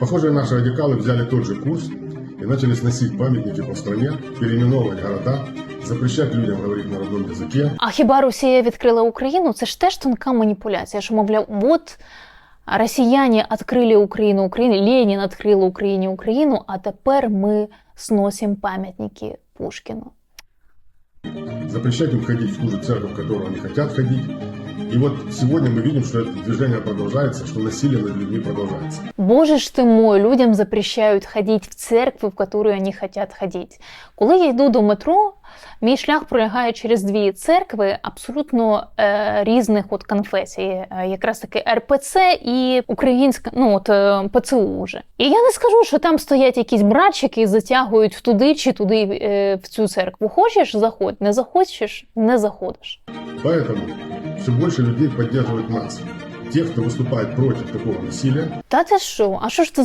Похоже, наши радикалы взяли тот же курс и начали сносить памятники по стране, переименовывать города, запрещать людям говорить на родном языке. А хіба Росія відкрила Україну? Це ж теж тонка маніпуляція, що мовляв, от росіяни відкрили Україну, Україну, Ленін відкрила Україні Україну, а тепер ми сносимо пам'ятники Пушкіну. запрещать им ходить в ту же церковь, в которую они хотят ходить. И вот сегодня мы видим, что это движение продолжается, что насилие над людьми продолжается. Боже ж ти мой, людям запрещають ходити в церкви, в які вони хочуть ходити. Коли я йду до метро, мій шлях пролягає через дві церкви абсолютно е, різних от конфесій, е, якраз таки РПЦ і українська, ну от е, ПЦУ вже. І я не скажу, що там стоять якісь братчики і затягують туди чи туди е, в цю церкву. Хочеш, заходь, не захочеш, не заходиш. Поэтому все больше людей поддерживают нас. Тех, кто выступает против такого насилия, Та ти що? А що ж ти